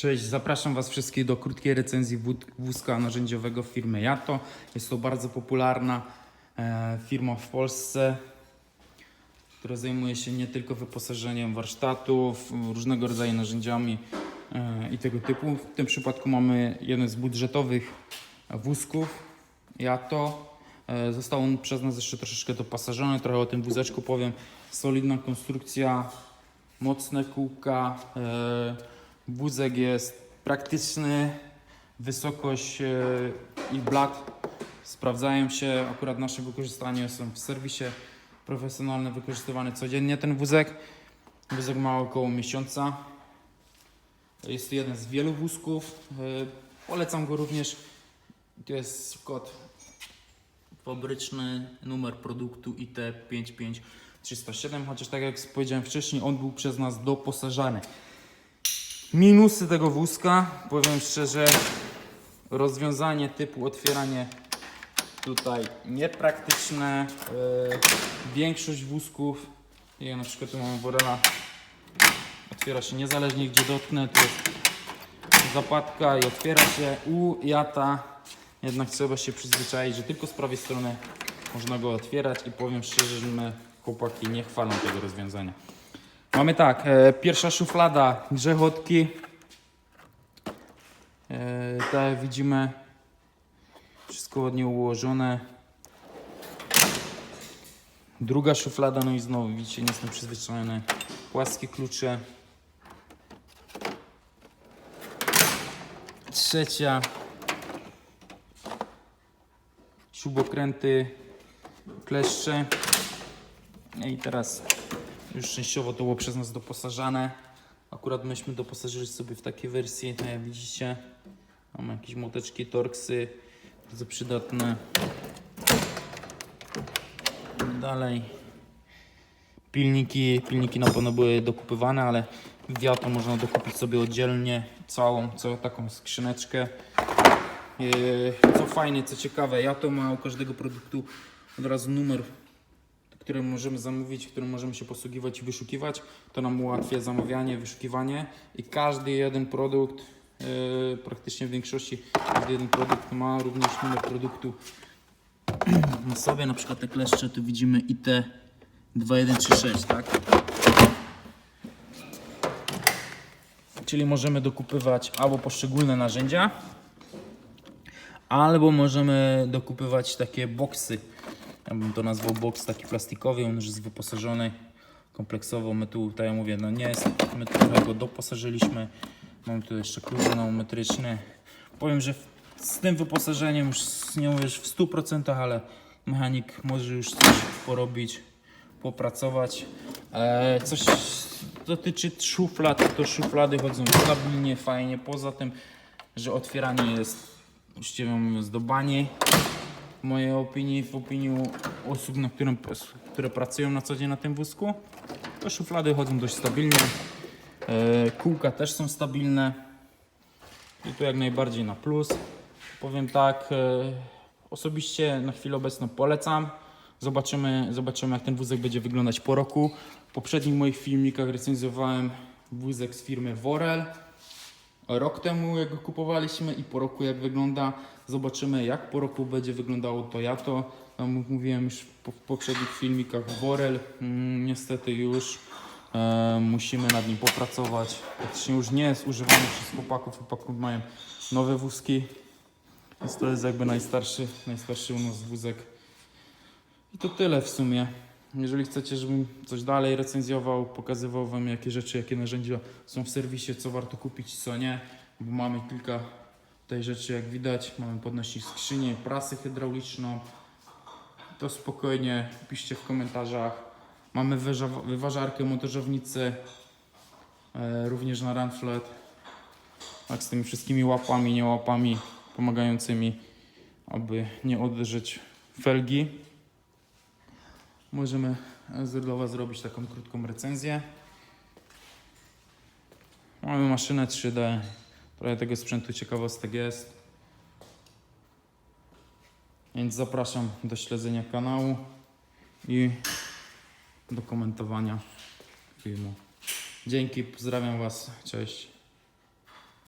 Cześć, zapraszam Was wszystkich do krótkiej recenzji wózka narzędziowego firmy Jato. Jest to bardzo popularna e, firma w Polsce, która zajmuje się nie tylko wyposażeniem warsztatów, różnego rodzaju narzędziami e, i tego typu. W tym przypadku mamy jeden z budżetowych wózków Jato. E, Został on przez nas jeszcze troszeczkę dopasażony, trochę o tym wózeczku powiem. Solidna konstrukcja, mocne kółka. Wózek jest praktyczny, wysokość e, i blat sprawdzają się. Akurat nasze wykorzystanie są w serwisie profesjonalne, wykorzystywany codziennie ten wózek. Wózek ma około miesiąca. Jest to jeden z wielu wózków. E, Polecam go również. To jest kod fabryczny, numer produktu IT55307, chociaż tak jak powiedziałem wcześniej, on był przez nas doposażany. Minusy tego wózka, powiem szczerze, rozwiązanie typu otwieranie tutaj niepraktyczne. Yy, większość wózków, ja na przykład tu mamy Borela, otwiera się niezależnie gdzie dotknę, tu jest zapadka i otwiera się. U Jata jednak trzeba się przyzwyczaić, że tylko z prawej strony można go otwierać i powiem szczerze, że my chłopaki nie chwalą tego rozwiązania. Mamy tak, e, pierwsza szuflada, grzechotki. E, tak jak widzimy, wszystko ładnie ułożone. Druga szuflada, no i znowu widzicie, nie jestem przyzwyczajony. Płaskie klucze. Trzecia. Śrubokręty, kleszcze. No I teraz już częściowo to było przez nas doposażane. Akurat myśmy doposażyli sobie w takie wersje, tak jak widzicie. Mamy jakieś młoteczki, torksy, bardzo przydatne. Dalej. Pilniki, pilniki na pewno były dokupywane, ale wiatr można dokupić sobie oddzielnie całą, całą taką skrzyneczkę. Yy, Co fajne, co ciekawe, ja to ma u każdego produktu od razu numer które możemy zamówić, którym możemy się posługiwać i wyszukiwać. To nam ułatwia zamawianie, wyszukiwanie i każdy jeden produkt, e, praktycznie w większości każdy jeden produkt ma również numer produktu na sobie. Na przykład te kleszcze tu widzimy IT 2136, tak? Czyli możemy dokupywać albo poszczególne narzędzia, albo możemy dokupywać takie boksy. Ja bym to nazwał boks taki plastikowy, on już jest wyposażony kompleksowo. My tu, tak jak mówię, no nie jest, my trochę go doposażyliśmy. Mamy tu jeszcze klucz geometryczny. Powiem, że z tym wyposażeniem już nie mówię że w 100%, ale mechanik może już coś porobić, popracować. E, coś dotyczy szuflad, to szuflady chodzą stabilnie, fajnie. Poza tym, że otwieranie jest uczciwie mówiąc do bani w mojej opinii, w opinii osób, na którym, które pracują na co dzień na tym wózku, to szuflady chodzą dość stabilnie. E, kółka też są stabilne. I tu jak najbardziej na plus. Powiem tak, e, osobiście na chwilę obecną polecam. Zobaczymy, zobaczymy jak ten wózek będzie wyglądać po roku. W poprzednich moich filmikach recenzowałem wózek z firmy Worel rok temu, jak go kupowaliśmy i po roku jak wygląda. Zobaczymy jak po roku będzie wyglądało to ja to. Tam mówiłem już po, w poprzednich filmikach Worel. Mm, niestety już e, musimy nad nim popracować. Praktycznie już nie jest używany przez chłopaków. Chłopaków mają nowe wózki. Więc to jest jakby najstarszy, najstarszy u nas wózek. I to tyle w sumie. Jeżeli chcecie, żebym coś dalej recenzjował, pokazywał Wam jakie rzeczy, jakie narzędzia są w serwisie, co warto kupić, co nie, bo mamy kilka tutaj rzeczy, jak widać. Mamy podnośnik skrzynię, prasę hydrauliczną. To spokojnie piszcie w komentarzach. Mamy wyważarkę, montażownicę, e, również na Runflat. Tak, z tymi wszystkimi łapami, nie łapami pomagającymi, aby nie odżyć felgi. Możemy z dla Was zrobić taką krótką recenzję. Mamy maszynę 3D. Trochę tego sprzętu ciekawostek jest. Więc zapraszam do śledzenia kanału i do komentowania filmu. Dzięki, pozdrawiam Was. Cześć.